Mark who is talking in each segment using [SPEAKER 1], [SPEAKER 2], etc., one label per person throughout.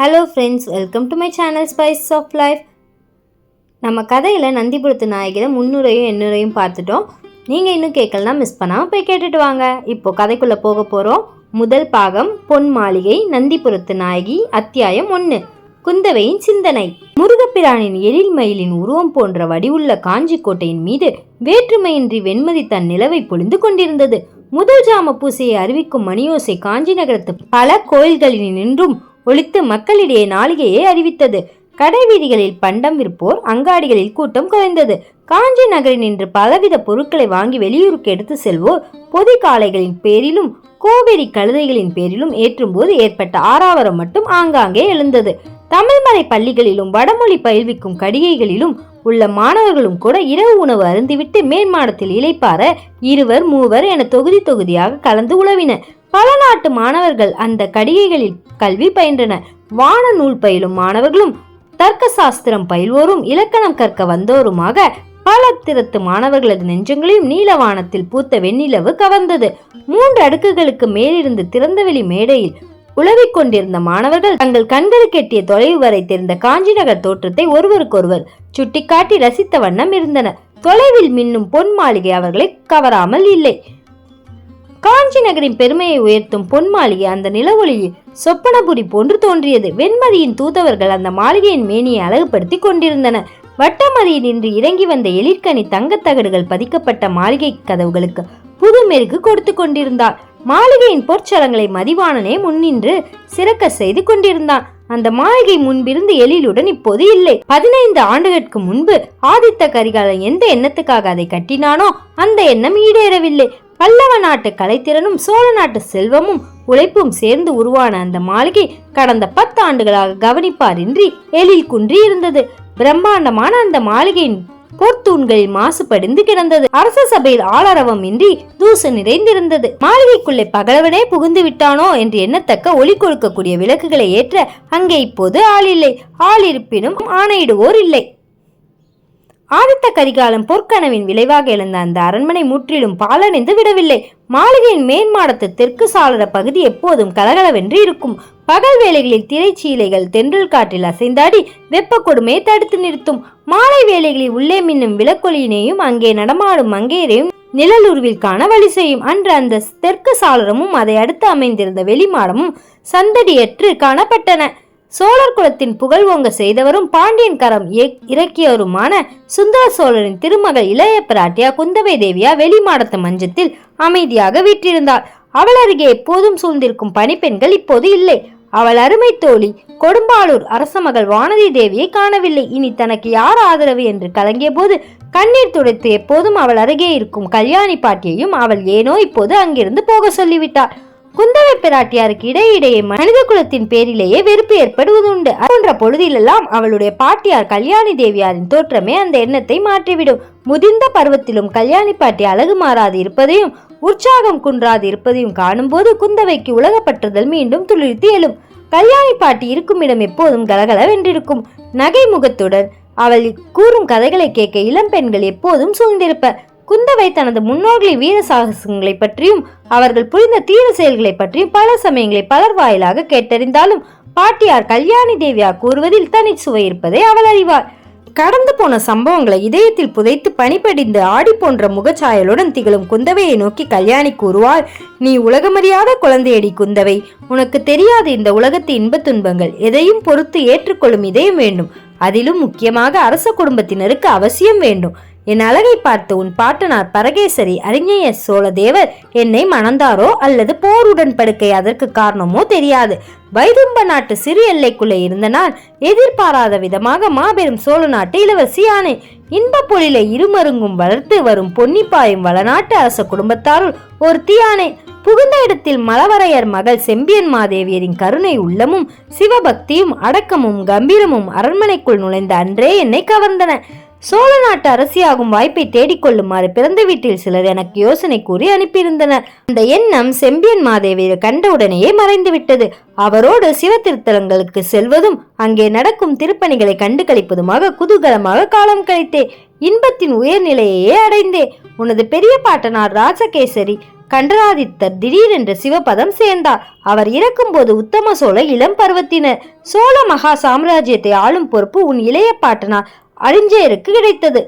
[SPEAKER 1] Hello friends welcome to my channel spice of life நம்ம கதையில் நந்திபுரத்து நாயகில முன்னுரையும் எண்ணுரையும் பார்த்துட்டோம். நீங்கள் இன்னும் கேட்கலனா மிஸ் பண்ணாமல் போய் கேட்டுட்டு வாங்க. இப்போது கதைக்குள்ளே போக போகிறோம் முதல் பாகம் பொன் மாளிகை நந்திபுரத்து நாயகி அத்தியாயம் ஒன்று குந்தவையின் சிந்தனை. முருகப்பிரானின் எழில் மயிலின் உருவம் போன்ற வடிவுள்ள காஞ்சி கோட்டையின் மீது வேற்றுமையின்றி வெண்மதி தன் நிலவை பொழிந்து கொண்டிருந்தது. முதல் ஜாம பூசையை அறிவிக்கும் மணியோசை காஞ்சி நகரத்து பல கோயில்களில் நின்றும் ஒழித்து மக்களிடையே நாளிகையை அறிவித்தது. கடை வீதிகளில் பண்டம் விற்போர் அங்காடிகளில் கூட்டம் குறைந்தது. காஞ்சி நகரில் நின்று பலவித பொருட்களை வாங்கி வெளியூருக்கு எடுத்து செல்வோர் பொதி காளைகளின் பேரிலும் கோவேரி கழுதைகளின் பேரிலும் ஏற்றும்போது ஏற்பட்ட ஆறாவரம் மட்டும் ஆங்காங்கே எழுந்தது. தமிழ்மறை பள்ளிகளிலும் வடமொழி பயில்விக்கும் கடிகைகளிலும் உள்ள மாணவர்களும் கூட இரவு உணவு அருந்திவிட்டு மேன்மாடத்தில் இளைப்பார இருவர் மூவர் என தொகுதி தொகுதியாக கலந்து உழவினர். பல நாட்டு மாணவர்கள் அந்த கடிகைகளில் கல்வி பயின்றனர். வான நூல் பயிலும் மாணவர்களும் தர்க்க சாஸ்திரம் பயில்வோரும் இலக்கணம் கற்க வந்தோருமாக பல திறத்து மாணவர்களது நெஞ்சங்களையும் நீலவானத்தில் பூத்த வெண்ணிலவு கவர்ந்தது. மூன்று அடுக்குகளுக்கு மேலிருந்து திறந்தவெளி மேடையில் உழவிக் கொண்டிருந்த மாணவர்கள் தங்கள் கண்களுக்கு எட்டிய தொலைவு வரை தெரிந்த காஞ்சி நகர் தோற்றத்தை ஒருவருக்கொருவர் சுட்டிக்காட்டி ரசித்த வண்ணம் இருந்தனர். தொலைவில் மின்னும் பொன் மாளிகை அவர்களை கவராமல் இல்லை. காஞ்சி நகரின் பெருமையை உயர்த்தும் பொன் மாளிகை அந்த நிலவொளியில் சொப்பனபுரி போன்று தோன்றியது. வெண்மதியின் தூதவர்கள் அந்த மாளிகையின் மேனியை அழகுபடுத்தி கொண்டிருந்தனர். வட்டமதியில் இன்று இறங்கி வந்த எழிற்கனி தங்கத்தகடுகள் பதிக்கப்பட்ட மாளிகை கதவுகளுக்கு புது மெருகு கொடுத்து கொண்டிருந்தார் மாளிகையின் பொற்சலங்களை மதிவாணனே முன்னின்று சிறக்க செய்து கொண்டிருந்தான். அந்த மாளிகை முன்பிருந்து எழிலுடன் இப்போது இல்லை. பதினைந்து ஆண்டுகளுக்கு முன்பு ஆதித்த கரிகாலன் எந்த எண்ணத்துக்காக அதை கட்டினானோ அந்த எண்ணம் ஈடேறவில்லை. பல்லவ நாட்டு கலைத்திறனும் சோழ நாட்டு செல்வமும் உழைப்பும் சேர்ந்து உருவான அந்த மாளிகை கடந்த பத்து ஆண்டுகளாக கவனிப்பாரின்றி எழில் குன்றி இருந்தது. பிரம்மாண்டமான அந்த மாளிகையின் போர்த்தூண்களில் மாசுபடிந்து கிடந்தது. அரச சபையில் ஆளரவம் இன்றி தூசு நிறைந்திருந்தது. மாளிகைக்குள்ளே பகலவனே புகுந்து விட்டானோ என்று எண்ணத்தக்க ஒளி கொடுக்கக்கூடிய விளக்குகளை ஏற்ற அங்கே இப்போது ஆள் இல்லை. ஆள் இருப்பினும் ஆணையிடுவோர் இல்லை. ஆதித்த கரிகாலம் பொற்கனவின் விளைவாக எழுந்த அந்த அரண்மனை முற்றிலும் பாலடைந்து விடவில்லை. மாளிகையின் மேன்மாடத்து தெற்கு சாளர பகுதி எப்போதும் கலகலவென்று இருக்கும். பகல் வேளைகளில் திரைச்சீலைகள் தென்றல் காற்றில் அசைந்தாடி வெப்ப கொடுமையை தடுத்து நிறுத்தும். மாலை வேளைகளில் உள்ளே மின்னும் விளக்கொலியினையும் அங்கே நடமாடும் மங்கையரையும் நிழலுருவில் காண வழி செய்யும். அன்று அந்த தெற்கு சாளரமும் அதை அடுத்து அமைந்திருந்த வெளிமாடமும் சந்தடியற்று காணப்பட்டன. சோழர் குலத்தின் புகழ் ஓங்க செய்தவரும் பாண்டியன் கரம் இறக்கியவருமான சுந்தர சோழரின் திருமகள் இளைய பிராட்டியா குந்தவை தேவியா வெளிமாடத்து மஞ்சத்தில் அமைதியாக வீற்றிருந்தாள். அவள் அருகே எப்போதும் சூழ்ந்திருக்கும் பணிப்பெண்கள் இப்போது இல்லை. அவள் அருமை தோழி கொடும்பாளூர் அரச மகள் வானதி தேவியை காணவில்லை. இனி தனக்கு யார் ஆதரவு என்று கலங்கிய போது கண்ணீர் துடைத்து எப்போதும் அவள் அருகே இருக்கும் கல்யாணி பாட்டியையும் அவள் ஏனோ இப்போது அங்கிருந்து போக சொல்லிவிட்டாள். குந்தவை பிராட்டியாருக்கு இடையிடையே மனித குலத்தின் பேரிலேயே வெறுப்பு ஏற்படுவதுண்டு. போன்ற பொழுதிலெல்லாம் அவளுடைய பாட்டியார் கல்யாணி தேவியாரின் தோற்றமே அந்த எண்ணத்தை மாற்றிவிடும். முதிர்ந்த பருவத்திலும் கல்யாணி பாட்டி அழகு மாறாது இருப்பதையும் உற்சாகம் குன்றாது இருப்பதையும் காணும்போது குந்தவைக்கு உலகப்பற்றுதல் மீண்டும் துளிர்த்து எழும். கல்யாணி பாட்டி இருக்கும் இடம் எப்போதும் கலகலவென்றிருக்கும். நகை முகத்துடன் அவள் கூறும் கதைகளை கேட்க இளம் பெண்கள் எப்போதும் சூழ்ந்திருப்ப குந்தவை தனது முன்னோர்களின் வீர சாகசங்களை பற்றியும் அவர்கள் புரிந்த தீர செயல்களை பற்றியும் பல சமயங்களை பலர் வாயிலாக கேட்டறிந்தாலும் பாட்டியார் கல்யாணி தேவியார் கூறுவதில் தனி சுவை இருப்பதை அவள் அறிவார் கடந்து போன சம்பவங்களை இதயத்தில் புதைத்து பனிப்படிந்து ஆடி போன்ற முகச்சாயலுடன் திகழும் குந்தவையை நோக்கி கல்யாணி கூறுவாள் நீ உலகமறியாத குழந்தையடி குந்தவை. உனக்கு தெரியாது இந்த உலகத்து இன்பத் துன்பங்கள் எதையும் பொறுத்து ஏற்றுக்கொள்ளும் இதயம் வேண்டும். அதிலும் முக்கியமாக அரச குடும்பத்தினருக்கு அவசியம் வேண்டும். என் அழகை பார்த்து உன் பாட்டனார் பரகேசரி அறிஞய சோழதேவர் என்னை மணந்தாரோ அல்லது போர் உடன்படுக்கை அதற்கு காரணமோ தெரியாது. வைதும்ப நாட்டு சிறு எல்லைக்குள்ளே இருந்த நான் எதிர்பாராத விதமாக மாபெரும் சோழ நாட்டு இளவரசி ஆனேன் இன்ப பொழிலை இருமருங்கும் வளர்த்து வரும் பொன்னிப்பாயும் வளநாட்டு அரச குடும்பத்தாருள் ஒரு தீயானே புகுந்த இடத்தில் மலவரையர் மகள் செம்பியன் மாதேவியரின் கருணை உள்ளமும் சிவபக்தியும் அடக்கமும் கம்பீரமும் அரண்மனைக்குள் நுழைந்த அன்றே என்னை கவர்ந்தன. சோழ நாட்டு அரசியாகும் வாய்ப்பை தேடிக்கொள்ளுமாறு பிறந்த வீட்டில் சிலர் எனக்கு யோசனை கூறி அனுப்பியிருந்தனர். அந்த எண்ணம் செம்பியன் மாதேவியை கண்டவுடனேயே மறைந்துவிட்டது. அவரோடு சிவ திருத்தலங்களுக்கு செல்வதும் அங்கே நடக்கும் திருப்பணிகளை கண்டு கழிப்பதுமாக குதூகலமாக காலம் கழித்தேன். இன்பத்தின் உயர்நிலையையே அடைந்தே உனது பெரிய பாட்டனார் ராஜகேசரி கண்டராதித்தர் திடீரென்று சிவபதம் சேர்ந்தார். அவர் இறக்கும்போது உத்தம சோழ இளம் பருவத்தினர். சோழ மகா சாம்ராஜ்யத்தை ஆளும் பொறுப்பு உன் இளைய பாட்டனார். அழிஞ்சேருக்கு கிடைத்தது.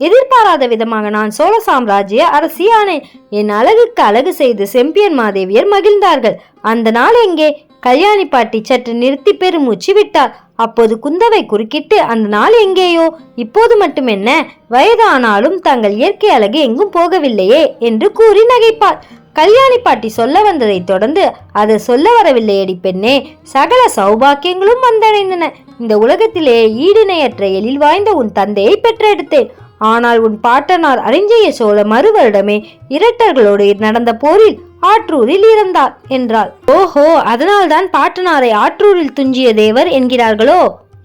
[SPEAKER 1] எதிர்பாராத விதமாக நான் சோழ சாம்ராஜ்ய அரசியானேன் என் அழகுக்கு அழகு செய்து செம்பியன் மாதேவியர் மகிழ்ந்தார்கள். அந்த நாள் எங்கே? கல்யாணி பாட்டி சற்று நிறுத்தி பெருமூச்சு விட்டார். அப்போது குந்தவை குறுக்கிட்டு அந்த நாள் எங்கேயோ? இப்போது மட்டும் என்ன? வயதானாலும் தங்கள் இயற்கை அழகு எங்கும் போகவில்லையே என்று கூறி நகைப்பார். கல்யாணி பாட்டி சொல்ல வந்ததை தொடர்ந்து அது சொல்ல வரவில்லையடி பெண்ணே. சகல சௌபாக்கியங்களும் வந்தடைந்தன. இந்த உலகத்திலே ஈடிணையற்ற எழில் வாய்ந்த உன் தந்தையை பெற்றெடுத்தேன். ஆனால் உன் பாட்டனார் அரிஞ்சய சோழ மறுவருடமே இரட்டர்களோடு நடந்த போரில் ஆற்றூரில் இறந்தார் என்றாள். ஓஹோ அதனால்தான் பாட்டனாரை ஆற்றூரில் துஞ்சிய தேவர் என்கிறார்களோ?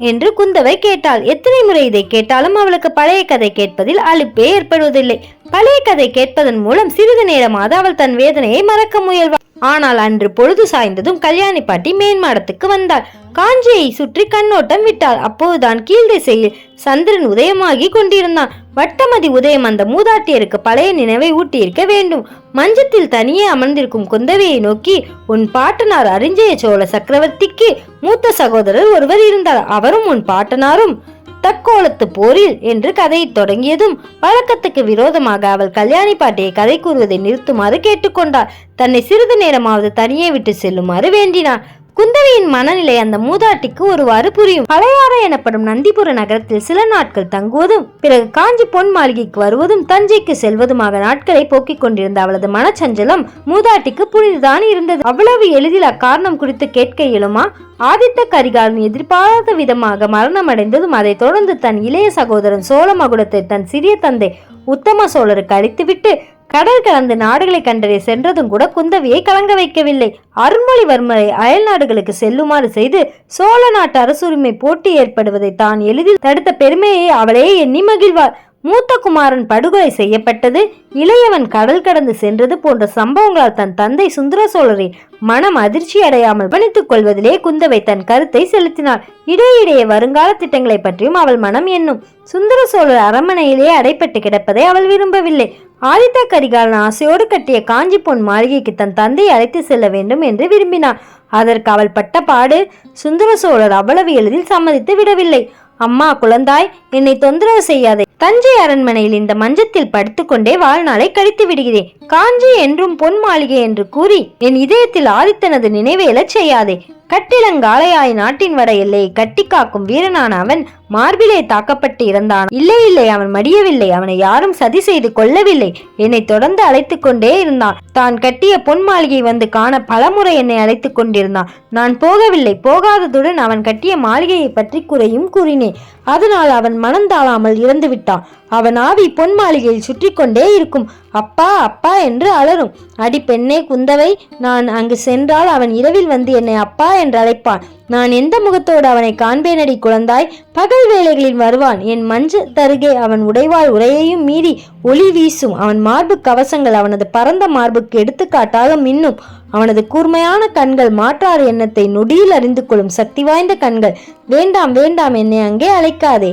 [SPEAKER 1] என்று குந்தவை கேட்டாள். எத்தனை முறை இதை கேட்டாலும் அவளுக்கு பழைய கதை கேட்பதில் அலுப்பே ஏற்படுவதில்லை. பழைய கதை கேட்பதன் மூலம் சிறிது நேரமாவது அவள் தன் வேதனையை மறக்க முயல்வாள். ஆனால் அன்று பொழுது சாய்ந்ததும் கல்யாணி பாட்டி மேன்மாடத்துக்கு வந்தாள். காஞ்சியை சுற்றி கண்ணோட்டம் விட்டாள். அப்போதுதான் கீழ் திசையில் சந்திரன் உதயமாகி கொண்டிருந்தான். வட்டமதி உதயம் அந்த மூதாட்டியருக்கு பழைய நினைவை ஊட்டியிருக்க வேண்டும். மஞ்சத்தில் தனியே அமர்ந்திருக்கும் குந்தவையை நோக்கி உன் பாட்டனார் அரிஞ்சய சோழ சக்கரவர்த்திக்கு மூத்த சகோதரர் ஒருவர் இருந்தார். அவரும் உன் பாட்டனாரும் தக்கோலத்து போரில் என்று கதையை தொடங்கியதும் வழக்கத்துக்கு விரோதமாக அவள் கல்யாணி பாட்டியை கதை கூறுவதை நிறுத்துமாறு கேட்டுக்கொண்டாள். தன்னை சிறிது நேரமாவது தனியே விட்டு செல்லுமாறு வேண்டினார் குந்தவையின் மனநிலை அந்த மூதாட்டிக்கு ஒருவாறு புரியும். பழையாறை எனப்படும் நந்திபுர நகரத்தில் சில நாட்கள் தங்குவதும் பிறகு காஞ்சி பொன் மாளிகைக்கு வருவதும் தஞ்சைக்கு செல்வதுமாக நாட்களை போக்கிக் கொண்டிருந்த அவளது மனச்சஞ்சலம் மூதாட்டிக்கு புரிந்துதான் இருந்தது. அவ்வளவு எளிதில் அக்காரணம் குறித்து கேட்க இயலுமா? ஆதித்த கரிகாலன் எதிர்பாராத விதமாக மரணமடைந்ததும் அதைத் தொடர்ந்து தன் இளைய சகோதரன் சோழமகுடத்தை தன் சிறிய தந்தை உத்தம சோழருக்கு அளித்துவிட்டு கடல் கலந்து நாடுகளை கண்டறிய சென்றதும் கூட குந்தவியை கலங்க வைக்கவில்லை. அருண்மொழிவர்மரை அயல் நாடுகளுக்கு செல்லுமாறு செய்து சோழ நாட்டு அரசுரிமை போட்டி ஏற்படுவதை தான் எளிதில் தடுத்த பெருமையை அவளே எண்ணி மகிழ்வார் மூத்த குமாரன் படுகொலை செய்யப்பட்டது இளையவன் கடல் கடந்து சென்றது போன்ற சம்பவங்களால் தன் தந்தை சுந்தர சோழரின் மனம் அதிர்ச்சி அடையாமல் கவனித்துக் கொள்வதிலே குந்தவை தன் கருத்தை செலுத்தினாள். இடையிடையே வருங்கால திட்டங்களை பற்றியும் அவள் மனம் எண்ணும். சுந்தர சோழர் அரண்மனையிலே அடைப்பட்டு கிடப்பதை அவள் விரும்பவில்லை. ஆதித்த கரிகாலன் ஆசையோடு கட்டிய காஞ்சி பொன் மாளிகைக்கு தன் தந்தையை அழைத்து செல்ல வேண்டும் என்று விரும்பினான். அதற்கு அவள் பட்ட பாடு சுந்தர சோழர் அவ்வளவு எளிதில் சம்மதித்து விடவில்லை. அம்மா குழந்தாய் என்னை தொந்தரவு செய்யாதே. தஞ்சை அரண்மனையில் இந்த மஞ்சத்தில் படுத்துக்கொண்டே வாழ்நாளை கழித்து விடுகிறேன் காஞ்சி என்றும் பொன் மாளிகை என்று கூறி என் இதயத்தில் ஆதித்தனது நினைவேல செய்யாதே. கட்டிலங்காளையாய் நாட்டின் வட எல்லையை கட்டி காக்கும் வீரனான அவன் மார்பிலே தாக்கப்பட்டு இறந்தான். இல்லை இல்லை அவன் மடியவில்லை அவனை யாரும் சதி செய்து கொள்ளவில்லை. என்னை தொடர்ந்து அழைத்து கொண்டே இருந்தான். தான் கட்டிய பொன் மாளிகை வந்து காண பலமுறை என்னை அழைத்து கொண்டிருந்தான். நான் போகவில்லை போகாததுடன் அவன் கட்டிய மாளிகையை பற்றி குறையும் கூறினேன். அதனால் அவன் மனம் தாழாமல் இறந்து விட்டான். அவன் ஆவி பொன் மாளிகையில் சுற்றி கொண்டே இருக்கும். அப்பா அப்பா என்று அலரும் அடி பெண்ணே குந்தவை நான் அங்கு சென்றால் அவன் இரவில் வந்து என்னை அப்பா என்று அழைப்பான் நான் எந்த முகத்தோடு அவனை காண்பேனடி குழந்தாய்? பகல் வேளைகளில் வருவான். என் மஞ்சு தருகே அவன் உடைவாள் உரையையும் மீறி ஒளி வீசும். அவன் மார்பு கவசங்கள் அவனது பரந்த மார்புக்கு எடுத்துக்காட்டாக மின்னும். அவனது கூர்மையான கண்கள் மாற்றாறு எண்ணத்தை நொடியில் அறிந்து கொள்ளும் சக்தி வாய்ந்த கண்கள். வேண்டாம் வேண்டாம் என்னை அங்கே அழைக்காதே.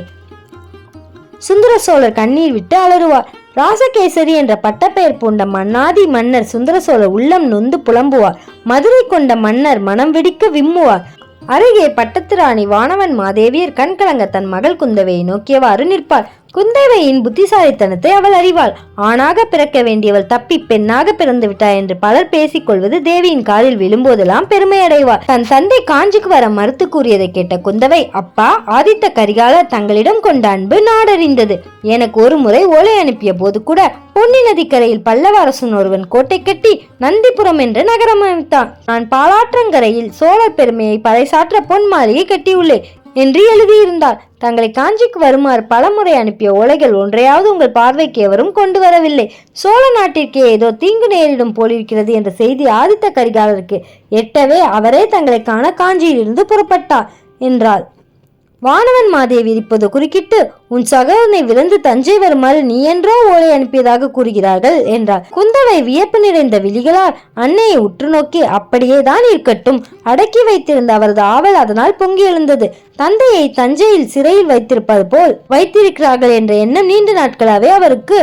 [SPEAKER 1] சுந்தர சோழர் கண்ணீர் விட்டு அலறுவார். ராசகேசரி என்ற பட்டப்பெயர் பூண்ட மன்னாதி மன்னர் சுந்தர சோழ உள்ளம் நொந்து புலம்புவார். மதுரை கொண்ட மன்னர் மனம் வெடிக்க விம்முவார். அருகே பட்டத்து ராணி வானவன் மாதேவியர் கண்கலங்க தன் மகள் குந்தவையை நோக்கியவாறு நிற்பாள் குந்தவையின் புத்திசாலித்தனத்தை அவள் அறிவாள். ஆணாக பிறக்க வேண்டியவள் தப்பி பெண்ணாக பிறந்து விட்டாள் என்று பலர் பேசிக்கொள்வது தேவியின் காலில் விழும்போதெல்லாம் பெருமையடைவாள் தன் தந்தை காஞ்சிக்கு வர மறுத்து கூறியதை கேட்ட குந்தவை அப்பா ஆதித்த கரிகாலர் தங்களிடம் கொண்ட அன்பு நாடறிந்தது. எனக்கு ஒரு முறை ஓலை அனுப்பிய போது கூட பொன்னி நதிக்கரையில் பல்லவ அரசன் ஒருவன் கோட்டை கட்டி நந்திபுரம் என்ற நகரம் அமைத்தான். நான் பாலாற்றங்கரையில் சோழர் பெருமையை பறைசாற்ற பொன் மாளிகை கட்டியுள்ளேன். என்று எழுதியிருந்தார். தங்களை காஞ்சிக்கு வருமாறு பலமுறை அனுப்பிய ஓலைகள் ஒன்றையாவது உங்கள் பார்வைக்கு எவரும் கொண்டு வரவில்லை. சோழ நாட்டிற்கே ஏதோ தீங்கு நேரிடும் போலிருக்கிறது என்ற செய்தி ஆதித்த கரிகாலருக்கு எட்டவே அவரே தங்களை காண காஞ்சியிலிருந்து புறப்பட்டார் என்றாள். வானவன் மாதேவி இருப்பது குறுக்கிட்டு உன் சகோதரனை விழுந்து தஞ்சை வருமாறு நீ என்றோ ஓலை அனுப்பியதாக கூறுகிறார்கள் என்றார் குந்தவை வியப்பு நிறைந்த விழிகளால் அன்னையை உற்று நோக்கி அப்படியே தான் இருக்கட்டும். அடக்கி வைத்திருந்த அவரது ஆவல் அதனால் பொங்கி எழுந்தது. தந்தையை தஞ்சையில் சிறையில் வைத்திருப்பது போல் வைத்திருக்கிறார்கள் என்ற எண்ணம் நீண்ட நாட்களாவே அவருக்கு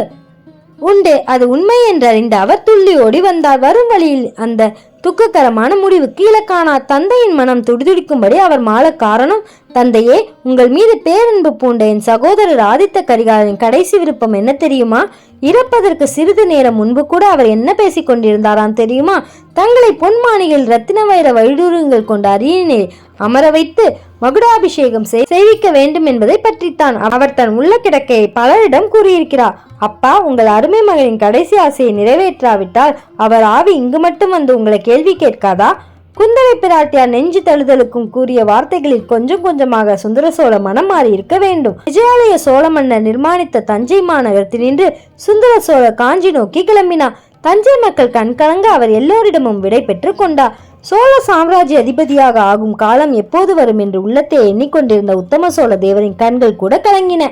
[SPEAKER 1] உண்டு. அது உண்மை என்றறிந்த அவர் துள்ளி ஓடி வந்தார். வரும் வழியில் அந்த துக்ககரமான முடிவுக்கு இலக்கானார் தந்தையின் மனம் துடிதுடிக்கும்படி அவர் மாள காரணம். தந்தையே உங்கள் மீது பேரன்பு பூண்ட என் சகோதரர் ஆதித்த கரிகாலன் கடைசி விருப்பம் என்ன தெரியுமா? இறப்பதற்கு சிறிது நேரம் முன்பு கூட அவர் என்ன பேசிக் கொண்டிருந்தாராம் தெரியுமா? தங்களை பொன்மானியில் ரத்தின வைர வைடூரியங்கள் கொண்ட அரியணை அமர வைத்து மகுடாபிஷேகம் செய்- செய்விக்க வேண்டும் என்பதை பற்றித்தான் அவர் தன் உள்ள கிடக்கையை பலரிடம் கூறியிருக்கிறார். அப்பா உங்கள் அருமை மகனின் கடைசி ஆசையை நிறைவேற்றாவிட்டால் அவர் ஆவி இங்கு மட்டும் வந்து உங்களை கேள்வி கேட்காதா? குந்தவை பிராட்டியார் நெஞ்சு தழுதலுக்கும் கூறிய வார்த்தைகளில் கொஞ்சம் கொஞ்சமாக சுந்தர சோழ மனம் மாறி இருக்க வேண்டும். விஜயாலய சோழ மன்னர் நிர்மாணித்த தஞ்சை மாநகரத்தினின்று சுந்தர சோழ காஞ்சி நோக்கி கிளம்பினார். தஞ்சை மக்கள் கண்கலங்க அவர் எல்லோரிடமும் விடை பெற்று கொண்டார். சோழ சாம்ராஜ்ய அதிபதியாக ஆகும் காலம் எப்போது வரும் என்று உள்ளத்தை எண்ணிக்கொண்டிருந்த உத்தம சோழ தேவரின் கண்கள் கூட கலங்கின.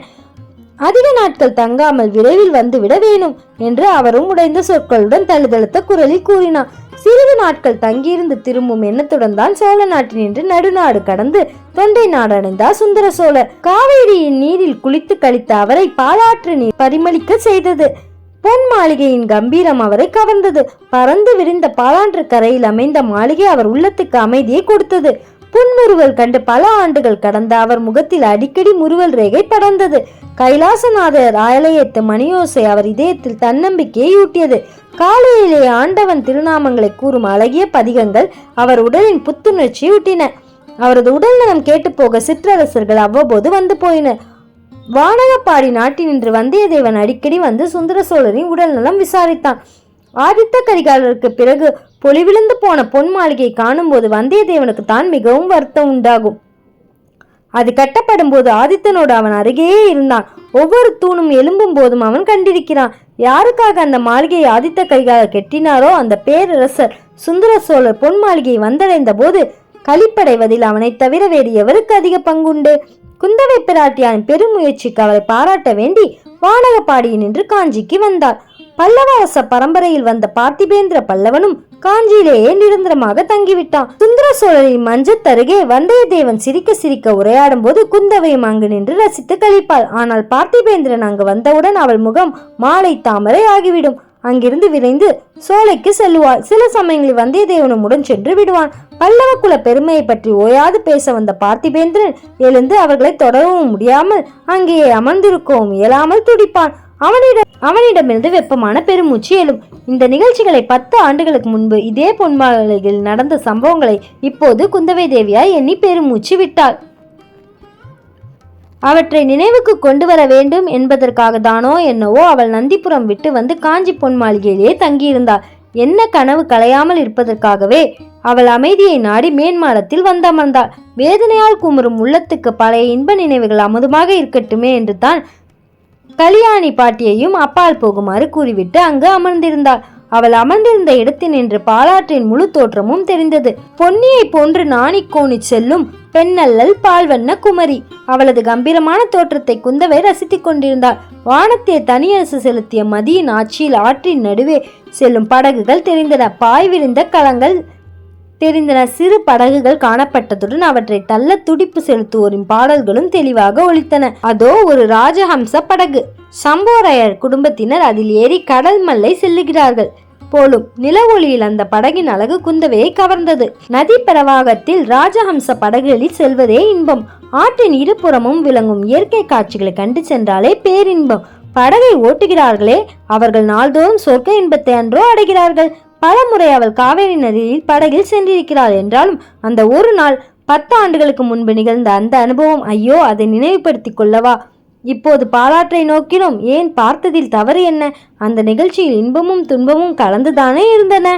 [SPEAKER 1] அதிக நாட்கள் தங்காமல் விரைவில் வந்துவிட வேணும் என்று அவரும் உடைந்த சொற்களுடன் தழுதழுத்த குரலில் கூறினார். சிறிது நாட்கள் தங்கியிருந்து திரும்பும் எண்ணத்துடன் தான் சோழ நாட்டினின்று நடுநாடு கடந்து தொண்டை நாடு அடைந்தார் சுந்தர சோழர். காவேரியின் நீரில் குளித்து கழித்த அவரை பாலாற்று நீர் பரிமளிக்க செய்தது. பொன் மாளிகையின் கம்பீரம் அவரை கவர்ந்தது. பறந்து விரிந்த பாலாற்று கரையில் அமைந்த மாளிகை அவர் உள்ளத்துக்கு அமைதியை கொடுத்தது. புன்முறுவல் கண்டு பல ஆண்டுகள் கடந்த அவர் முகத்தில் அடிக்கடி முறுவல் ரேகை படர்ந்தது. கைலாசநாதர் ஆலயத்து மணியோசை அவர் இதயத்தில் தன்னம்பிக்கையை ஊட்டியது. காலையிலே ஆண்டவன் திருநாமங்களை கூறும் அழகிய பதிகங்கள் அவர் உடலின் புத்துணர்ச்சி ஊட்டின. அவரது உடல் நலம் கேட்டு போக சிற்றரசர்கள் அவ்வப்போது வந்து போயினர் வானகப்பாடி நாட்டினின்று வந்தியத்தேவன் அடிக்கடி வந்து சுந்தர சோழரின் உடல்நலம் விசாரித்தான். ஆதித்த கரிகாலருக்கு பிறகு பொலிவிழுந்து போன பொன் மாளிகை காணும்போது வந்தியத்தேவனுக்கு தான் மிகவும் வருத்தம் உண்டாகும். அது கட்டப்படும் போது ஆதித்தனோடு அவன் அருகேயே இருந்தான். ஒவ்வொரு தூணும் எழும்பும் போதும் அவன் கண்டிருக்கிறான். யாருக்காக அந்த மாளிகையை ஆதித்த கைகால கெட்டினாரோ அந்த பேரரசர் சுந்தர சோழர் பொன் மாளிகையை வந்தடைந்த போது களிப்படைவதில் அவனைத் தவிர வேறு எவருக்கு அதிக பங்குண்டு? குந்தவை பிராட்டியாரின் பெருமுயற்சிக்கு அவரை பாராட்ட வேண்டி வானகப்பாடியில் நின்று காஞ்சிக்கு வந்தார். பல்லவாச பரம்பரையில் வந்த பார்த்திபேந்திர பல்லவனும் காஞ்சியிலேயே நிரந்தரமாக தங்கிவிட்டான். சுந்தர சோழரின் மஞ்சத்தருகே வந்தியத்தேவன் சிரிக்க சிரிக்க உரையாடும் போது குந்தவையும் அங்கு நின்று ரசித்து கழிப்பாள். ஆனால் பார்த்திபேந்திரன் அங்கு வந்தவுடன் அவள் முகம் மாலை தாமரை ஆகிவிடும். அங்கிருந்து விரைந்து சோலைக்கு செல்லுவாள். சில சமயங்களில் வந்தியத்தேவனும் உடன் சென்று விடுவான். பல்லவ குல பெருமையை பற்றி ஓயாது பேச வந்த பார்த்திபேந்திரன் எழுந்து அவர்களை தொடரவும் முடியாமல் அங்கேயே அமர்ந்திருக்கவும் இயலாமல் துடிப்பான். அவனிடம் அவனிடமிருந்து வெப்பமான பெருமூச்சு எழும். இந்த நிகழ்ச்சிகளை பத்து ஆண்டுகளுக்கு முன்பு இதே பொன்மாலையில் நடந்த சம்பவங்களை இப்போது குந்தவை தேவியாய் எண்ணி பெருமூச்சு விட்டாள். அவற்றை நினைவுக்கு கொண்டு வர வேண்டும் என்பதற்காக தானோ என்னவோ அவள் நந்திபுரம் விட்டு வந்து காஞ்சி பொன் மாளிகையிலேயே தங்கியிருந்தாள். என்ன கனவு கலையாமல் இருப்பதற்காகவே அவள் அமைதியை நாடி மேன்மாடத்தில் வந்தமர்ந்தாள். வேதனையால் குமரும் உள்ளத்துக்கு பழைய இன்ப நினைவுகள் அமுதமாக இருக்கட்டுமே என்று தான் கலியாணி பாட்டியையும் அப்பால் போகுமாறு கூறிவிட்டு அங்கு அமர்ந்திருந்தாள். அவள் அமர்ந்திருந்த இடத்தில் நின்று பாலாற்றின் முழு தோற்றமும் தெரிந்தது. பொன்னியை போன்று நாணிக்கோணி செல்லும் பெண்ணல்லல் பால்வண்ண குமரி. அவளது கம்பீரமான தோற்றத்தை குந்தவை ரசித்துக் கொண்டிருந்தாள். வானத்தை தனியரசு செலுத்திய மதியின் ஆட்சியில் ஆற்றின் நடுவே செல்லும் படகுகள் தெரிந்தன. பாய் விரிந்த களங்கள் தெரிந்தன. சிறு படகுகள் காணப்பட்டதுடன் அவற்றை தள்ள துடிப்பு செலுத்துவோரின் பாடல்களும் தெளிவாக ஒலித்தன. அதோ ஒரு ராஜஹம்ச படகு. சம்போரையர் குடும்பத்தினர் அதில் ஏறி கடல் மல்லை செல்லுகிறார்கள். போலும் நில ஒளியில் அந்த படகின் அழகு குந்தவையை கவர்ந்தது. நதி பிரவாகத்தில் ராஜஹம்ச படகுகளில் செல்வதே இன்பம். ஆற்றின் இருபுறமும் விளங்கும் இயற்கை காட்சிகளை கண்டு சென்றாலே பேரின்பம். படகை ஓட்டுகிறார்களே அவர்கள் நாள்தோறும் சொர்க்க இன்பத்தை அன்றோ அடைகிறார்கள். பலமுறை அவள் காவேரி நதியில் படகில் சென்றிருக்கிறாள் என்றாலும் அந்த ஒரு நாள் பத்து ஆண்டுகளுக்கு முன்பு நிகழ்ந்த அந்த அனுபவம் ஐயோ அதை நினைவுபடுத்திக் கொள்ளவா? இப்போது பாலாற்றை நோக்கினோம். ஏன் பார்த்ததில் தவறு என்ன? அந்த நிகழ்ச்சியில் இன்பமும் துன்பமும் கலந்துதானே இருந்தன?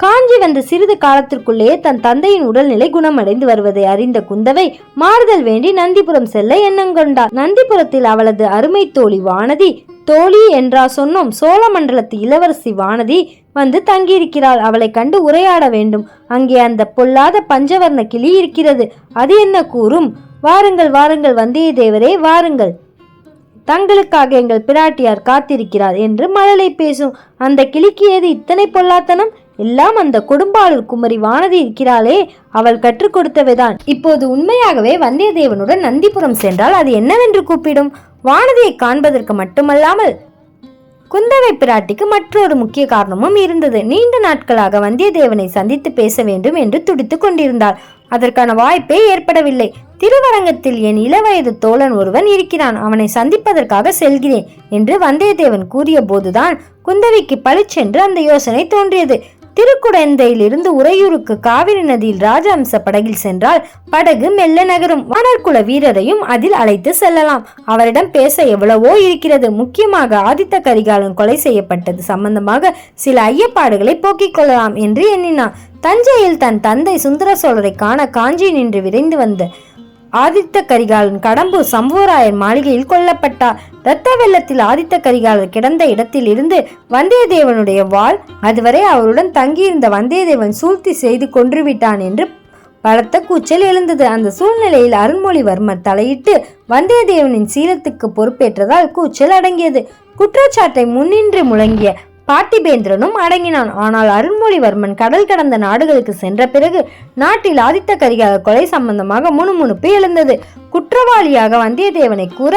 [SPEAKER 1] காஞ்சி வந்த சிறிது காலத்திற்குள்ளே தன் தந்தையின் உடல்நிலை குணமடைந்து வருவதை அறிந்த குந்தவை மாறுதல் வேண்டி நந்திபுரம் செல்ல எண்ணம் கொண்டார் நந்திபுரத்தில் அவளது அருமை தோழி வானதி தோழி என்றா சொன்னோம். சோழ மண்டலத்து இளவரசி வானதி வந்து தங்கியிருக்கிறாள். அவளை கண்டு உரையாட வேண்டும். அங்கே அந்த பொல்லாத பஞ்சவர்ண கிளி இருக்கிறது. அது என்ன கூறும்? வாருங்கள் வாருங்கள் வந்தியத்தேவரே வாருங்கள். தங்களுக்காக எங்கள் பிராட்டியார் காத்திருக்கிறார் என்று மழலை பேசும். அந்த கிளிக்கு ஏது இத்தனை பொல்லாத்தனம்? எல்லாம் அந்த கொடும்பாளூர் குமரி வானதி இருக்கிறாளே அவள் கற்றுக் கொடுத்தவைதான். இப்போது உண்மையாகவே வந்தியத்தேவனுடன் நந்திபுரம் சென்றால் அது என்னவென்று கூப்பிடும்? வானதியை காண்பதற்கு மட்டுமல்லாமல் குந்தவை பிராட்டிக்கு மற்றொரு முக்கிய காரணமும் இருந்தது. நீண்ட நாட்களாக வந்தியத்தேவனை சந்தித்து பேச வேண்டும் என்று துடித்து கொண்டிருந்தாள். அதற்கான வாய்ப்பே ஏற்படவில்லை. திருவரங்கத்தில் என் இளவயது தோழன் ஒருவன் இருக்கிறான். அவனை சந்திப்பதற்காக செல்கிறேன் என்று வந்தியத்தேவன் கூறிய போதுதான் குந்தவிக்கு பளிச்சென்று அந்த யோசனை தோன்றியது. திருக்குடந்தையிலிருந்து உறையூருக்கு காவிரி நதியில் ராஜஹம்ச படகில் சென்றால் படகு மெல்ல நகரும். வானர்குல வீரரையும் அதில் அழைத்து செல்லலாம். அவரிடம் பேச எவ்வளவோ இருக்கிறது. முக்கியமாக ஆதித்த கரிகாலன் கொலை செய்யப்பட்டது சம்பந்தமாக சில ஐயப்பாடுகளை போக்கிக் கொள்ளலாம் என்று எண்ணினான். தஞ்சையில் தன் தந்தை சுந்தர சோழரை காண காஞ்சி நின்று விரைந்து வந்த ஆதித்த கரிகாலன் கடம்பூர் சம்புவராயர் மாளிகையில் கொல்லப்பட்டார். இரத்த வெள்ளத்தில் ஆதித்த கரிகாலர் கிடந்த இடத்தில் இருந்து வந்தியத்தேவனுடைய வாள் அதுவரை அவருடன் தங்கியிருந்த வந்தியத்தேவன் சூழ்த்தி செய்து கொன்றுவிட்டான் என்று பலத்த கூச்சல் எழுந்தது. அந்த சூழ்நிலையில் அருண்மொழிவர்மர் தலையிட்டு வந்தியத்தேவனின் சீலத்துக்கு பொறுப்பேற்றதால் கூச்சல் அடங்கியது. குற்றச்சாட்டை முன்னின்று முழங்கிய பார்த்திபேந்திரனும் அடங்கினான். ஆனால் அருண்மொழிவர்மன் கடல் கடந்த நாடுகளுக்கு சென்ற பிறகு நாட்டில் ஆதித்த கரிகால கொலை சம்பந்தமாக முணுமுணுப்பு எழுந்தது. குற்றவாளியாக வந்தியத்தேவனை கூற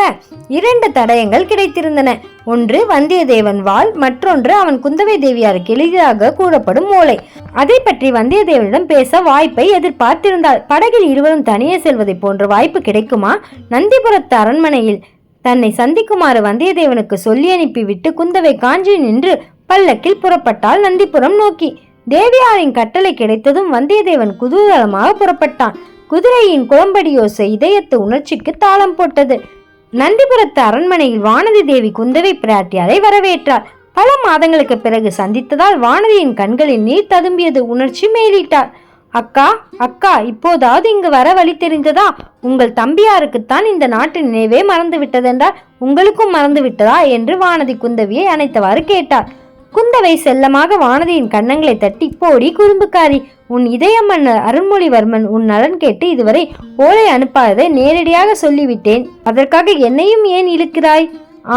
[SPEAKER 1] இரண்டு தடயங்கள் கிடைத்திருந்தன. ஒன்று வந்தியத்தேவன் வாள் மற்றொன்று அவன் குந்தவை தேவியாருக்கு எளிதாக கூறப்படும் ஓலை. அதை பற்றி வந்தியத்தேவனிடம் பேச வாய்ப்பை எதிர்பார்த்திருந்தாள். படகில் இருவரும் தனியே செல்வதை போன்ற வாய்ப்பு கிடைக்குமா? நந்திபுரத்து அரண்மனையில் தன்னை சந்திக்குமாறு வந்தியத்தேவனுக்கு சொல்லி அனுப்பிவிட்டு குந்தவை காஞ்சி நின்று பல்லக்கில் புறப்பட்டாள் நந்திபுரம் நோக்கி. தேவியாரின் கட்டளை கிடைத்ததும் வந்தியத்தேவன் குதூகலமாக புறப்பட்டான். குதிரையின் குளம்படியோசை இதயத்து உணர்ச்சிக்கு தாளம் போட்டது. நந்திபுரத்து அரண்மனையில் வானதி தேவி குந்தவை பிராட்டியாரை வரவேற்றார் பல மாதங்களுக்கு பிறகு சந்தித்ததால் வானதியின் கண்களில் நீர் ததும்பியது உணர்ச்சி மேலிட்டார் அக்கா அக்கா இப்போதாவது இங்கு வர வழி தெரிந்ததா? உங்கள் தம்பியாருக்குத்தான் இந்த நாட்டு நினைவே மறந்து விட்டதென்றால் உங்களுக்கும் மறந்து விட்டதா என்று வானதி குந்தவியை அணைத்தவாறு கேட்டார் குந்தவை செல்லமாக வானதியின் கன்னங்களை தட்டி போடி குறும்புக்காரி உன் இதய மன்னர் அருண்மொழிவர்மன் உன் நலன் கேட்டு இதுவரை ஓலை அனுப்பாததை நேரடியாக சொல்லிவிட்டேன். அதற்காக என்னையும் ஏன் இழுக்கிறாய்?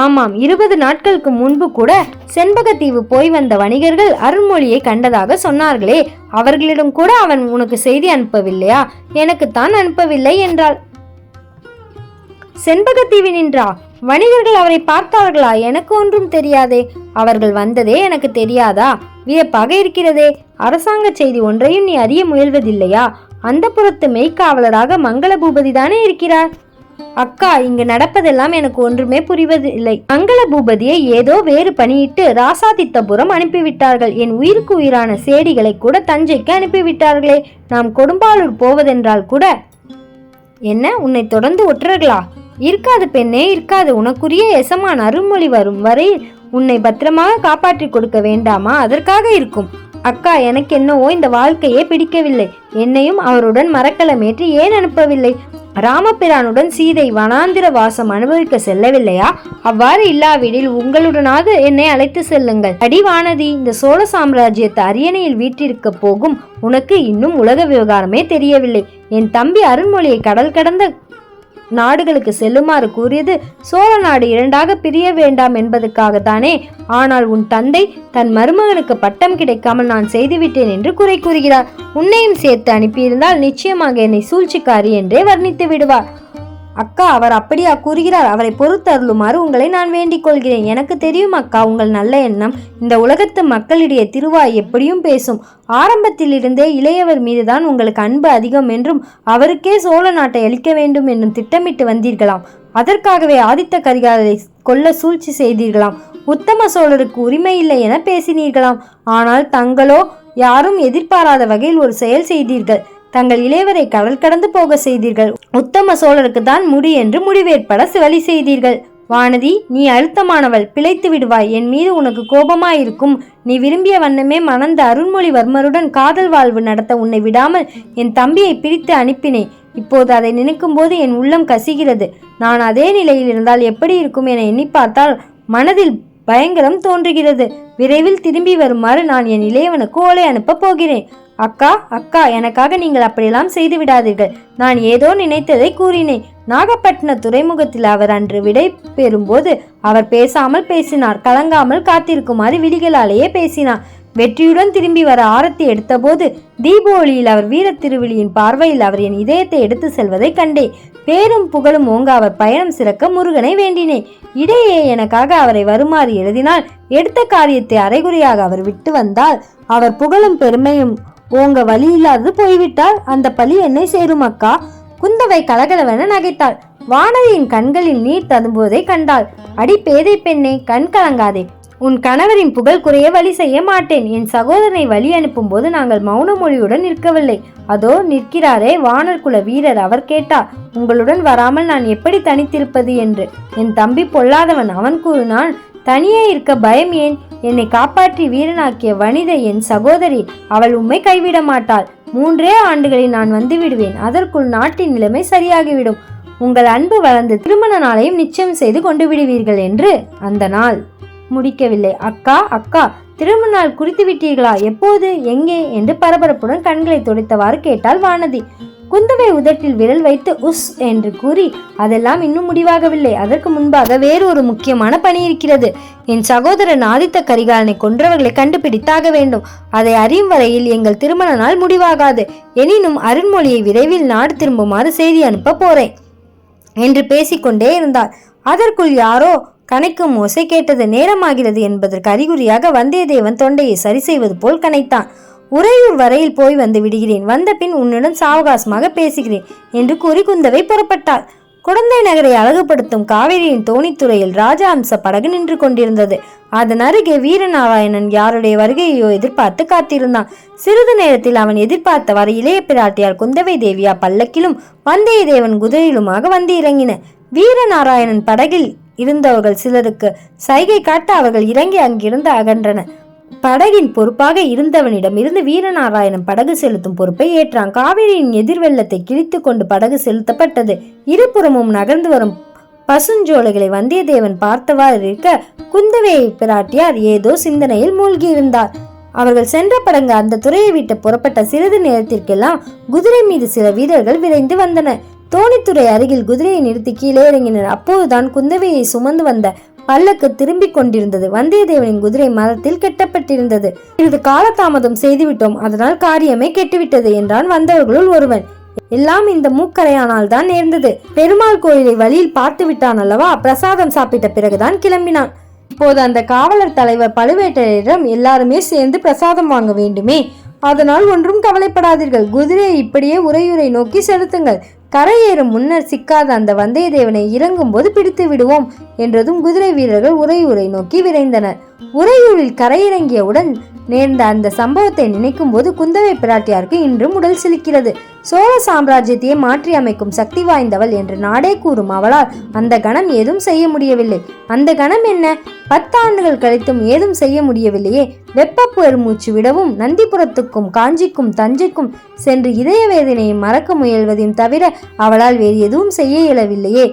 [SPEAKER 1] ஆமாம் இருபது நாட்களுக்கு முன்பு கூட செண்பகத்தீவு போய் வந்த வணிகர்கள் அருண்மொழியை கண்டதாக சொன்னார்களே. அவர்களிடம் கூட அவன் உனக்கு செய்தி அனுப்பவில்லையா? எனக்குத்தான் அனுப்பவில்லை என்றாள். செண்பகத்தீவி நின்றா? வணிகர்கள் அவரை பார்த்தார்களா? எனக்கு ஒன்றும் தெரியாதே. அவர்கள் வந்ததே எனக்கு தெரியாதா? வியப்பாக இருக்கிறதே. அரசாங்க செய்தி ஒன்றையும் நீ அறிய முயல்வதில்லையா? அந்த புறத்து மெய்க்காவலராக மங்கள பூபதி தானே இருக்கிறார்? அக்கா இங்கு நடப்பதெல்லாம் எனக்கு ஒன்றுமே புரிவதில்லை. மங்கள பூபதியை ஏதோ வேறு பணியிட்டு ராசாதித்தபுரம் அனுப்பிவிட்டார்கள். என் உயிருக்கு உயிரான சேடிகளை கூட தஞ்சைக்கு அனுப்பிவிட்டார்களே. நாம் கொடும்பாலூர் போவதென்றால் கூட. என்ன? உன்னை தொடர்ந்து ஒற்றர்களா? இருக்காது பெண்ணே இருக்காது. உனக்குரிய எசமான் அருள்மொழி வரும் வரை உன்னை பத்திரமாக காப்பாற்றி கொடுக்க வேண்டாமா? அதற்காக இருக்கும். அக்கா எனக்கு என்னவோ இந்த வாழ்க்கையே பிடிக்கவில்லை. என்னையும் அவருடன் மரக்கலமேற்றி ஏன் அனுப்பவில்லை? ராமபிரானுடன் சீதை வனாந்திர வாசம் அனுபவிக்க செல்லவில்லையா? அவ்வாறு இல்லாவிடில் உங்களுடனாவது என்னை அழைத்து செல்லுங்கள். அடி வானதி இந்த சோழ சாம்ராஜ்யத்தை அரியணையில் வீற்றிருக்க போகும் உனக்கு இன்னும் உலக விவகாரமே தெரியவில்லை. என் தம்பி அருண்மொழியை கடல் கடந்த நாடுகளுக்கு செல்லுமாறு கூறியது சோழ நாடு இரண்டாக பிரிய வேண்டாம் என்பதற்காகத்தானே. ஆனால் உன் தந்தை தன் மருமகனுக்கு பட்டம் கிடைக்காமல் நான் செய்துவிட்டேன் என்று குறை கூறுகிறார். உன்னையும் சேர்த்து அனுப்பியிருந்தால் நிச்சயமாக என்னை சூழ்ச்சிக்காரி என்றே வர்ணித்து விடுவார். அக்கா அவர் அப்படியா கூறுகிறார்? அவரை பொறுத்தருளுமாறு உங்களை நான் வேண்டிக் கொள்கிறேன் எனக்கு தெரியும் அக்கா உங்கள் நல்ல எண்ணம் இந்த உலகத்து மக்களிடையே திருவாய் எப்படியும் பேசும். ஆரம்பத்திலிருந்தே இளையவர் மீதுதான் உங்களுக்கு அன்பு அதிகம் என்றும் அவருக்கே சோழ நாட்டை அளிக்க வேண்டும் என்றும் திட்டமிட்டு வந்தீர்களாம். அதற்காகவே ஆதித்த கரிகாலரை கொல்ல சூழ்ச்சி செய்தீர்களாம். உத்தம சோழருக்கு உரிமை இல்லை என பேசினீர்களாம். ஆனால் தங்களோ யாரும் எதிர்பாராத வகையில் ஒரு செயல் செய்தீர்கள். தங்கள் இளையவரை கடல் கடந்து போக செய்தீர்கள். உத்தம சோழருக்கு தான் முடி என்று முடிவேற்பட சிவலி செய்தீர்கள். வானதி நீ அழுத்தமானவள் பிழைத்து விடுவாய். என் மீது உனக்கு கோபமாயிருக்கும். நீ விரும்பிய வண்ணமே மணந்த அருண்மொழிவர்மருடன் காதல் வாழ்வு நடத்த உன்னை விடாமல் என் தம்பியை பிரித்து அனுப்பினேன் இப்போது அதை நினைக்கும் போது என் உள்ளம் கசிகிறது. நான் அதே நிலையில் இருந்தால் எப்படி இருக்கும் என எண்ணி பார்த்தால் மனதில் பயங்கரம் தோன்றுகிறது. விரைவில் திரும்பி வருமாறு நான் என் இளையவனுக்கு ஓலை அனுப்பப் போகிறேன். அக்கா அக்கா எனக்காக நீங்கள் அப்படியெல்லாம் செய்து விடாதீர்கள். நான் ஏதோ நினைத்ததை கூறினேன். நாகப்பட்டின துறைமுகத்தில் அவர் அன்று விடை பெறும்போது அவர் பேசாமல் பேசினார். கலங்காமல் காத்திருக்குமாறு விழிகளாலேயே பேசினார். வெற்றியுடன் திரும்பி வர ஆரத்தி எடுத்தபோது தீபாவளியில் அவர் வீர திருவிழியின் பார்வையில் அவர் என் இதயத்தை எடுத்து செல்வதை கண்டேன். பேரும் புகழும் ஓங்க அவர் பயணம் சிறக்க முருகனை வேண்டினேன். இடையே எனக்காக அவரை வருமாறு எழுதினால் எடுத்த காரியத்தை அரைகுறையாக அவர் விட்டு வந்தால் அவர் புகழும் பெருமையும் உங்க வழி இல்லாதது போய்விட்டால் அந்த பழி என்னை சேரும் அக்கா. குந்தவை கலகலவென நகைத்தாள். வானதியின் கண்களில் நீர் ததும்புவதை கண்டாள். அடி பேதை பெண்ணே கண் கலங்காதே. உன் கணவரின் புகழ் குறைய வழி செய்ய மாட்டேன். என் சகோதரனை வழி அனுப்பும்போது நாங்கள் மௌன மொழியுடன் நிற்கவில்லை. அதோ நிற்கிறாரே வானர் குல வீரர். அவர் கேட்டார் உங்களுடன் வராமல் நான் எப்படி தனித்திருப்பது? என்று. என் தம்பி பொல்லாதவன். அவன் கூறினான் தனியே இருக்க பயம் ஏன்? என்னை காப்பாற்றி வீரனாக்கிய வனிதை என் சகோதரி அவள் உம்மை கைவிட மாட்டாள். மூன்றே ஆண்டுகளில் நான் வந்து விடுவேன். அதற்குள் நாட்டின் நிலைமை சரியாகிவிடும். உங்கள் அன்பு வளர்ந்து திருமண நாளையும் நிச்சயம் செய்து கொண்டு விடுவீர்கள் என்று அந்த நாள். முடிக்கவில்லை. அக்கா அக்கா திருமண நாள் குறித்து விட்டீர்களா? எப்போது? எங்கே? என்று பரபரப்புடன் கண்களை துடைத்தவாறு கேட்டாள் வானதி. குந்தவை உதட்டில் விரல் வைத்து உஸ் என்று கூறி அதெல்லாம் இன்னும் முடிவாகவில்லை. அதற்கு முன்பாக வேறு ஒரு முக்கியமான பணி இருக்கிறது. என் சகோதரன் ஆதித்த கரிகாலனை கொன்றவர்களை கண்டுபிடித்தாக வேண்டும். அதை அறியும் வரையில் எங்கள் திருமண நாள் முடிவாகாது. எனினும் அருண்மொழியை விரைவில் நாடு திரும்புமாறு செய்தி அனுப்ப போறேன் என்று பேசிக்கொண்டே இருந்தார். அதற்குள் யாரோ கணைக்கும் ஓசை கேட்டது நேரமாகிறது என்பதற்கு அறிகுறியாக வந்தியத்தேவன் தொண்டையை சரி செய்வது போல் கனைத்தான். உறையூர் வரையில் போய் வந்து விடுகிறேன். வந்த பின் உன்னுடன் சாவகாசமாக பேசுகிறேன் என்று கூறி குந்தவை புறப்பட்டாள். குடந்தை நகரை அழகுபடுத்தும் காவிரியின் தோணித்துறையில் ராஜஹம்ச படகு நின்று கொண்டிருந்தது. அதன் அருகே வீரநாராயணன் யாருடைய வருகையோ எதிர்பார்த்து காத்திருந்தான். சிறிது நேரத்தில் அவன் எதிர்பார்த்த வர இளைய பிராட்டியார் குந்தவை தேவியா பல்லக்கிலும் வந்தியத்தேவன் குதிரையிலுமாக வந்து இறங்கின. வீரநாராயணன் படகில் இருந்தவர்கள் சிலருக்கு சைகை காட்ட அவர்கள் இறங்கி அங்கிருந்து அகன்றனர். படகின் பொறுப்பாக இருந்தவனிடம் இருந்து வீரநாராயணன் படகு செலுத்தும் பொறுப்பை ஏற்றான். காவிரியின் எதிர்வெள்ளத்தை கிழித்து கொண்டு படகு செலுத்தப்பட்டது. இருபுறமும் நகர்ந்து வரும் பசுஞ்சோலைகளை வந்தியத்தேவன் பார்த்தவாறு இருக்க குந்தவை பிராட்டியார் ஏதோ சிந்தனையில் மூழ்கியிருந்தார். அவர்கள் சென்ற படங்கு அந்த துறையை விட்டு புறப்பட்ட சிறிது நேரத்திற்கெல்லாம் குதிரை மீது சில வீரர்கள் விரைந்து வந்தனர் தோணித்துறை அருகில் குதிரையை நிறுத்தி கீழே இறங்கினர். அப்போதுதான் குந்தவையை சுமந்து வந்த பல்லக்கு திரும்பிக் கொண்டிருந்தது. வந்தியத்தேவனின் குதிரை மரத்தில் கெட்டப்பட்டிருந்தது. இது காலதாமதம் செய்துவிட்டோம். அதனால் காரியமே கெட்டுவிட்டது என்றான் வந்தவர்களுள் ஒருவன். எல்லாம் இந்த மூக்கரையானால் தான் நேர்ந்தது. பெருமாள் கோயிலை வழியில் பார்த்து விட்டான் அல்லவா? பிரசாதம் சாப்பிட்ட பிறகுதான் கிளம்பினான். இப்போது அந்த காவலர் தலைவர் பழுவேட்டரையரிடம் எல்லாருமே சேர்ந்து பிரசாதம் வாங்க வேண்டுமே. அதனால் ஒன்றும் கவலைப்படாதீர்கள். குதிரையை இப்படியே உரையுரை நோக்கி செலுத்துங்கள். கரையேறும் முன்னர் சிக்காத அந்த வந்தியத்தேவனை இறங்கும் போது பிடித்து விடுவோம் என்றதும் குதிரை வீரர்கள் உறையூரை நோக்கி விரைந்தனர். உறையூரில் கரையிறங்கியவுடன் நேர்ந்த அந்த சம்பவத்தை நினைக்கும் போது குந்தவை பிராட்டியாருக்கு இன்றும் உடல் சிலிக்கிறது. சோழ சாம்ராஜ்யத்தையே மாற்றி அமைக்கும் சக்தி வாய்ந்தவள் என்று நாடே கூறும் அவளால் அந்த கணம் ஏதும் செய்ய முடியவில்லை. அந்த கணம் என்ன? பத்தாண்டுகள் கழித்தும் ஏதும் செய்ய முடியவில்லையே. வெப்ப பெருமூச்சு விடவும் நந்திபுரத்துக்கும் காஞ்சிக்கும் தஞ்சைக்கும் சென்று இதய வேதனையை மறக்க முயல்வதையும் தவிர அவளால் வேறு எதுவும் செய்ய இயலவில்லையே.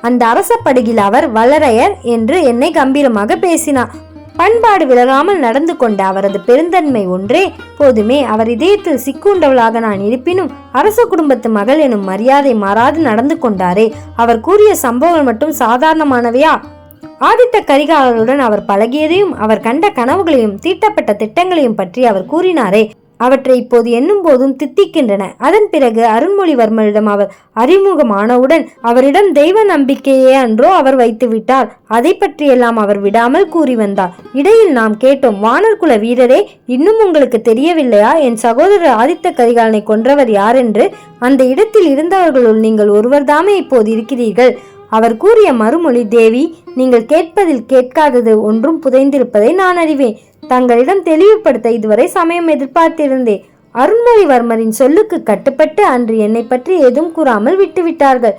[SPEAKER 1] அந்த அரசப்படுகில் அவர் வளரையர் என்று என்னை கம்பீரமாக பேசினார். பண்பாடு விலகாமல் நடந்து கொண்ட அவரது பெருந்தன்மை ஒன்றே போதுமே அவர் இதயத்தில் சிக்குண்டவளாக நான் இருப்பினும் அரச குடும்பத்து மகள் எனும் மரியாதை மாறாது நடந்து கொண்டாரே அவர் கூறிய சம்பவங்கள் மட்டும் சாதாரணமானவையா? ஆதித்த கரிகாலருடன் அவர் பழகியதையும் அவர் கண்ட கனவுகளையும் தீட்டப்பட்ட திட்டங்களையும் பற்றி அவர் கூறினாரே அவற்றை இப்போது எண்ணும் போதும் தித்திக்கின்றன. அதன் பிறகு அருண்மொழிவர்மரிடம் அவர் அறிமுகமானவுடன் அவரிடம் தெய்வ நம்பிக்கையே அன்றோ அவர் வைத்து விட்டார். அதை பற்றியெல்லாம் அவர் விடாமல் கூறி வந்தார். இடையில் நாம் கேட்டோம் வானர்குல வீரரே இன்னும் உங்களுக்கு தெரியவில்லையா? என் சகோதரர் ஆதித்த கரிகாலனை கொன்றவர் யார் என்று அந்த இடத்தில் இருந்தவர்களுள் நீங்கள் ஒருவர்தாமே இப்போது இருக்கிறீர்கள். அவர் கூறிய மறுமொழி தேவி நீங்கள் கேட்பதில் கேட்காதது ஒன்றும் புதைந்திருப்பதை நான் அறிவேன். தங்களிடம் தெளிவுபடுத்த இதுவரை சமயம் எதிர்பார்த்திருந்தேன் அருண்மொழிவர்மரின் சொல்லுக்கு கட்டுப்பட்டு அன்று என்னை பற்றி எதுவும் கூறாமல் விட்டுவிட்டார்கள்.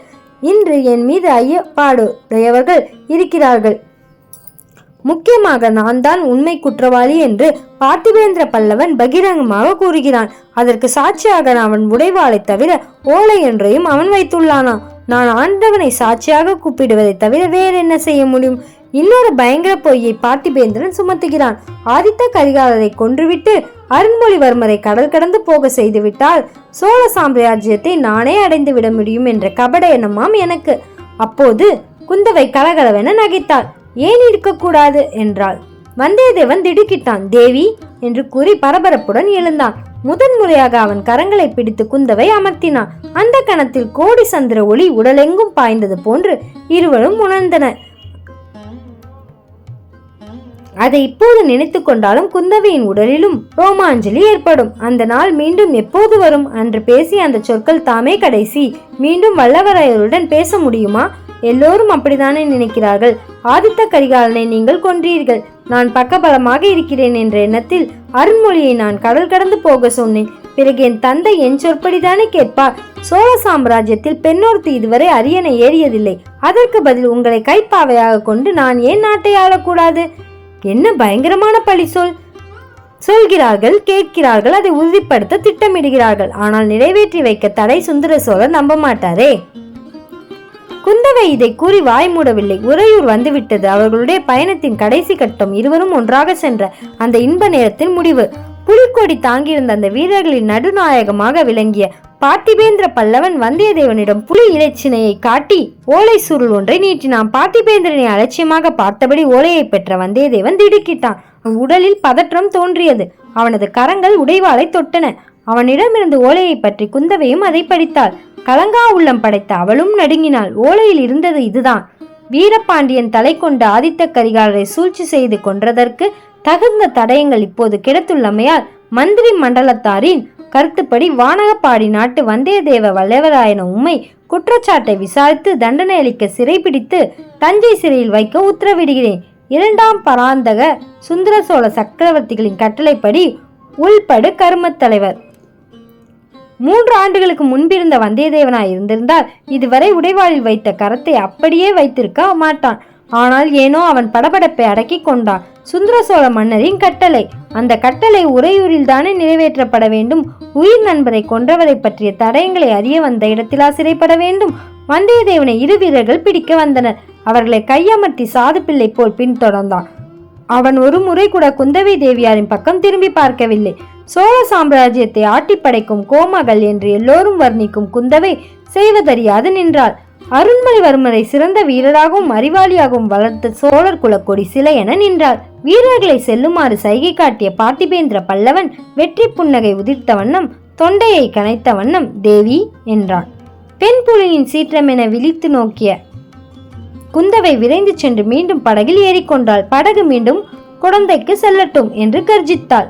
[SPEAKER 1] இன்று என் மீது ஐயப்பாடுடையவர்கள் இருக்கிறார்கள். முக்கியமாக நான் தான் உண்மை குற்றவாளி என்று பார்த்திவேந்திர பல்லவன் பகிரங்கமாக கூறுகிறான். அதற்கு சாட்சியாக அவன் உடைவாளை தவிர ஓலை என்றையும் அவன் வைத்துள்ளானா? நான் ஆண்டவனை சாட்சியாக கூப்பிடுவதை தவிர வேற என்ன செய்ய முடியும்? இன்னொரு பயங்கர பொய்யை பார்த்திபேந்திரன் சுமத்துகிறான். ஆதித்த கரிகாலரை கொன்றுவிட்டு அருண்மொழிவர்மரை கடல் கடந்து போக செய்துவிட்டால் சோழ சாம்ராஜ்யத்தை நானே அடைந்து விட முடியும் என்ற கபட எண்ணமாம் எனக்கு. அப்போது குந்தவை கலகலவென நகைத்தாள். ஏன் இருக்கக்கூடாது? என்றாள். வந்தியத்தேவன் திடுக்கிட்டான். தேவி என்று கூறி பரபரப்புடன் எழுந்தான். முதன் முறையாக அவன் கரங்களை பிடித்து குந்தவை அமர்த்தினான். அந்த கணத்தில் கோடி சந்திர ஒளி உடலெங்கும் பாய்ந்தது போன்று இருவரும் உணர்ந்தனர். அதை இப்போது நினைத்து கொண்டாலும் குந்தவையின் உடலிலும் ரோமாஞ்சலி ஏற்படும். அந்த நாள் மீண்டும் எப்போது வரும் அன்று பேசிய அந்த சொற்கள் தாமே கடைசி. மீண்டும் வல்லவரையருடன் பேச முடியுமா? எல்லோரும் அப்படித்தானே நினைக்கிறார்கள். ஆதித்த கரிகாலனை நீங்கள் கொன்றீர்கள். நான் பக்கபலமாக இருக்கிறேன் என்ற எண்ணத்தில் அருண்மொழியை நான் கடல் கடந்து போக சொன்னேன். பிறகு என் தந்தை என் சொற்படிதானே கேட்பார் சோழ சாம்ராஜ்யத்தில் பெண்ணொருத்தி இதுவரை அரியணை ஏறியதில்லை. அதற்கு பதில் உங்களை கைப்பாவையாக கொண்டு நான் ஏன் நாட்டை ஆளக்கூடாது? என்ன பயங்கரமான பழி சொல்? சொல்கிறார்கள் கேட்கிறார்கள் அதை உறுதிப்படுத்த திட்டமிடுகிறார்கள். ஆனால் நிறைவேற்றி வைக்க தடை சுந்தர சோழர் நம்ப மாட்டாரே. குந்தவை இதை கூறி வாய் மூடவில்லை. உறையூர் வந்துவிட்டது. அவர்களுடைய பயணத்தின் கடைசி கட்டம் இருவரும் ஒன்றாக சென்ற அந்த இன்ப நேரத்தின் முடிவு. புலிக்கொடி தாங்கியிருந்த அந்த வீரர்களின் நடுநாயகமாக விளங்கிய பார்த்திபேந்திர பல்லவன் வந்தியத்தேவனிடம் புலி இலச்சினையை காட்டி ஓலை சுருள் ஒன்றை நீட்டினான். பார்த்திபேந்திரனை அலட்சியமாக பார்த்தபடி ஓலையை பெற்ற வந்தியத்தேவன் திடுக்கிட்டான். உடலில் பதற்றம் தோன்றியது. அவனது கரங்கள் உடைவாளை தொட்டன. அவனிடமிருந்து ஓலையை பற்றி குந்தவையும் அதை படித்தாள். கலங்கா உள்ளம் படைத்த அவளும் நடுங்கினாள். ஓலையில் இருந்தது இதுதான். வீரபாண்டியன் தலை கொண்ட ஆதித்த கரிகாலரை சூழ்ச்சி செய்து கொன்றதற்கு தகுந்த தடயங்கள் இப்போது கிடைத்துள்ளமையால் மந்திரி மண்டலத்தாரின் கருத்துப்படி வானகப்பாடி நாட்டு வந்தியத்தேவ வல்லவராயன உண்மை குற்றச்சாட்டை விசாரித்து தண்டனை அளிக்க சிறைபிடித்து தஞ்சை சிறையில் வைக்க உத்தரவிடுகிறேன். இரண்டாம் பராந்தக சுந்தர சோழ சக்கரவர்த்திகளின் கட்டளைப்படி உள்படு கருமத் தலைவர். மூன்று ஆண்டுகளுக்கு முன்பிருந்த வந்தியத்தேவனாய் இருந்திருந்தால் இதுவரை உடைவாளில் வைத்த கரத்தை அப்படியே வைத்திருக்க மாட்டான். ஆனால் ஏனோ அவன் படபடப்பை அடக்கி கொண்டான். சுந்தர சோழ மன்னரின் கட்டளை. அந்த கட்டளை உறையூரில் தானே நிறைவேற்றப்பட வேண்டும். உயிர் நண்பரை கொன்றவரை பற்றிய தடயங்களை அறிய வந்த இடத்திலா சிறைப்பட வேண்டும். வந்தியத்தேவனை இரு வீரர்கள் பிடிக்க வந்தனர். அவர்களை கையமர்த்தி சாது பிள்ளை போல் பின்தொடர்ந்தான். அவன் ஒரு முறை கூட குந்தவை தேவியாரின் பக்கம் திரும்பி பார்க்கவில்லை. சோழ சாம்ராஜ்யத்தை ஆட்டி படைக்கும் கோமகள் என்று எல்லோரும் வர்ணிக்கும் குந்தவை செய்வதறியாது நின்றாள். அருண்மொழிவர்மரை சிறந்த வீரராகவும் அறிவாளியாகவும் வளர்த்த சோழர் குலக்கொடி சிலை என நின்றாள். வீரர்களை செல்லுமாறு சைகை காட்டிய பார்த்திபேந்திர பல்லவன் வெற்றி புன்னகை உதிர்த்த வண்ணம் தொண்டையை கனைத்த வண்ணம் தேவி என்றான். பெண் புலியின் சீற்றம் என விழித்து நோக்கிய குந்தவை விரைந்து சென்று மீண்டும் படகில் ஏறிக்கொண்டாள் படகு மீண்டும் குழந்தைக்கு செல்லட்டும் என்று கர்ஜித்தாள்.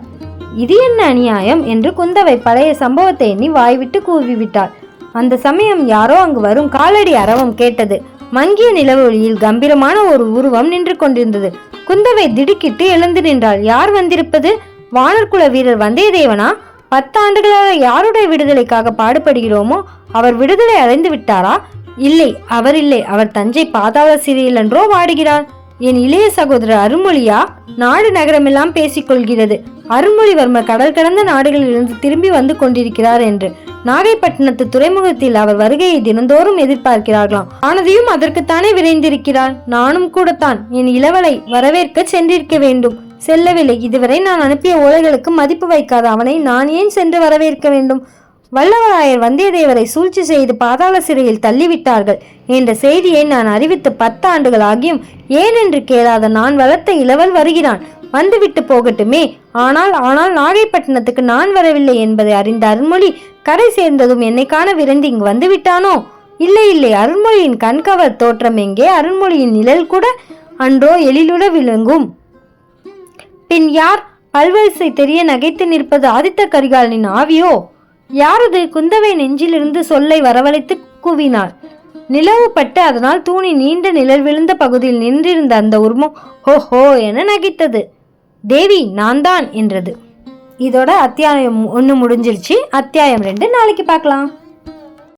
[SPEAKER 1] இது என்ன அநியாயம்? என்று குந்தவை பழைய சம்பவத்தை எண்ணி வாய்விட்டு கூவிவிட்டாள். அந்த சமயம் யாரோ அங்கு வரும் காலடி அரவம் கேட்டது. மங்கிய நிலவு ஒளியில் கம்பீரமான ஒரு உருவம் நின்று கொண்டிருந்தது. குந்தவை திடுக்கிட்டு எழுந்து நின்றாள். யார் வந்திருப்பது? வானர்குல வீரர் வந்தியத்தேவனா? பத்தாண்டுகளாக யாருடைய விடுதலைக்காக பாடுபடுகிறோமோ அவர் விடுதலை அடைந்து விட்டாரா இல்லை அவர் இல்லை. அவர் தஞ்சை பாதாள சிறையில் என்றோ வாடுகிறார். என் இளைய சகோதரர் அருள்மொழியா நாடு நகரமெல்லாம் பேசிக்கொள்கிறது. அருள்மொழிவர்மர் கடல் கடந்த நாடுகளிலிருந்து திரும்பி வந்து கொண்டிருக்கிறார் என்று நாகைப்பட்டினத்து துறைமுகத்தில் அவர் வருகையை தினந்தோறும் எதிர்பார்க்கிறார்களாம். ஆனதையும் அதற்குத்தானே விரைந்திருக்கிறார். நானும் கூடத்தான் என் இளவலை வரவேற்க சென்றிருக்க வேண்டும். செல்லவில்லை. இதுவரை நான் அனுப்பிய ஓலைகளுக்கு மதிப்பு வைக்காத அவனை நான் ஏன் சென்று வரவேற்க வேண்டும்? வல்லவராயர் வந்தியத்தேவரை சூழ்ச்சி செய்து பாதாள சிறையில் தள்ளிவிட்டார்கள் என்ற செய்தியை நான் அறிவித்து பத்து ஆண்டுகள் ஆகியும் ஏனென்று கேளாத நான் வளர்த்த இளவல் வருகிறான். வந்துவிட்டு போகட்டுமே. ஆனால் ஆனால் நாகைப்பட்டினத்துக்கு நான் வரவில்லை என்பதை அறிந்த அருண்மொழி கரை சேர்ந்ததும் என்னை காண விரைந்து இங்கு வந்து விட்டானோ இல்லை இல்லை. அருண்மொழியின் கண்கவர் தோற்றம் எங்கே? அருண்மொழியின் நிழல் கூட அன்றோ எழிலுட விளங்கும். பின் யார்? பல்வரிசை தெரிய நகைத்து நிற்பது ஆதித்த கரிகாலனின் ஆவியோ? யாரது குந்தவை நெஞ்சிலிருந்து சொல்லை வரவழைத்து கூவினாள்? நிலவு பட்டு அதனால் தூணி நீண்ட நிழல் விழுந்த பகுதியில் நின்றிருந்த அந்த உருவம் ஹோ ஹோ என நகைத்தது. தேவி நான் தான் என்றது. இதோட அத்தியாயம் ஒன்று முடிஞ்சிருச்சு. அத்தியாயம் ரெண்டு நாளைக்கு பார்க்கலாம்.